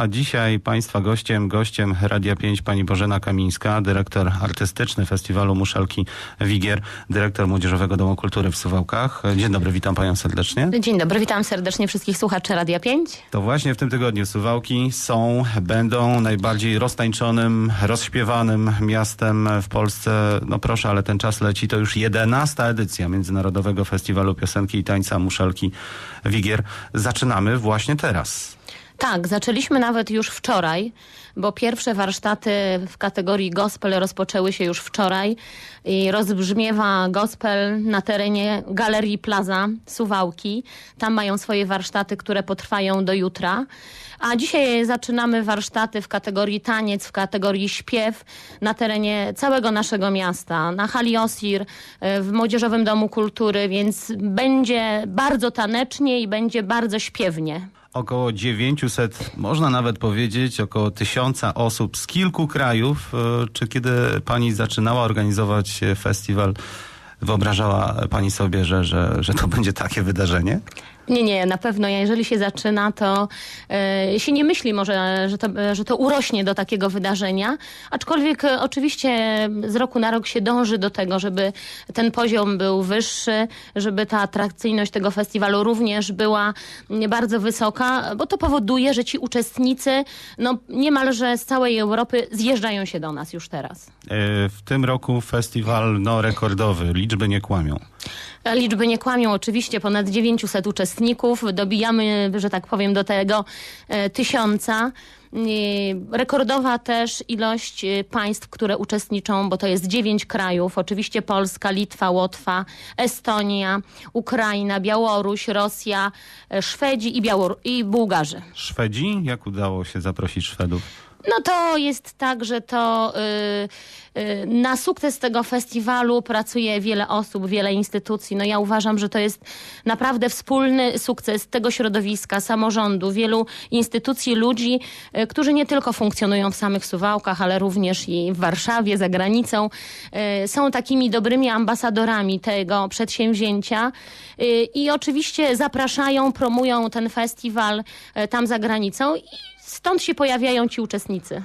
A dzisiaj Państwa gościem, gościem Radia 5 pani Bożena Kamińska, dyrektor artystyczny Festiwalu Muszelki Wigier, dyrektor Młodzieżowego Domu Kultury w Suwałkach. Dzień dobry, witam Panią serdecznie. Dzień dobry, witam serdecznie wszystkich słuchaczy Radia 5. To właśnie w tym tygodniu Suwałki są, będą najbardziej roztańczonym, rozśpiewanym miastem w Polsce. No proszę, ale ten czas leci, to już jedenasta edycja Międzynarodowego Festiwalu Piosenki i Tańca Muszelki Wigier. Zaczynamy właśnie teraz. Tak, zaczęliśmy nawet już wczoraj, bo pierwsze warsztaty w kategorii gospel rozpoczęły się już wczoraj i rozbrzmiewa gospel na terenie Galerii Plaza Suwałki. Tam mają swoje warsztaty, które potrwają do jutra. A dzisiaj zaczynamy warsztaty w kategorii taniec, w kategorii śpiew na terenie całego naszego miasta, na hali Osir, w Młodzieżowym Domu Kultury, więc będzie bardzo tanecznie i będzie bardzo śpiewnie. Około 900, można nawet powiedzieć, około tysiąca osób z kilku krajów. E, Czy kiedy pani zaczynała organizować e, festiwal, wyobrażała pani sobie, że, że, że to będzie takie wydarzenie? Nie, nie, na pewno. Jeżeli się zaczyna, to e, się nie myśli może, że to, że to urośnie do takiego wydarzenia. Aczkolwiek e, oczywiście z roku na rok się dąży do tego, żeby ten poziom był wyższy, żeby ta atrakcyjność tego festiwalu również była bardzo wysoka, bo to powoduje, że ci uczestnicy no, niemalże z całej Europy zjeżdżają się do nas już teraz. E, W tym roku festiwal no, rekordowy, liczby nie kłamią. Liczby nie kłamią, oczywiście ponad 900 uczestników. Dobijamy, że tak powiem, do tego e, tysiąca. E, Rekordowa też ilość e, państw, które uczestniczą, bo to jest dziewięć krajów. Oczywiście Polska, Litwa, Łotwa, Estonia, Ukraina, Białoruś, Rosja, e, Szwedzi i, Białor- i Bułgarzy. Szwedzi? Jak udało się zaprosić Szwedów? No to jest tak, że to y, y, na sukces tego festiwalu pracuje wiele osób, wiele instytucji. No ja uważam, że to jest naprawdę wspólny sukces tego środowiska, samorządu, wielu instytucji, ludzi, y, którzy nie tylko funkcjonują w samych Suwałkach, ale również i w Warszawie, za granicą. Y, są takimi dobrymi ambasadorami tego przedsięwzięcia y, i oczywiście zapraszają, promują ten festiwal tam za granicą i stąd się pojawiają ci uczestnicy.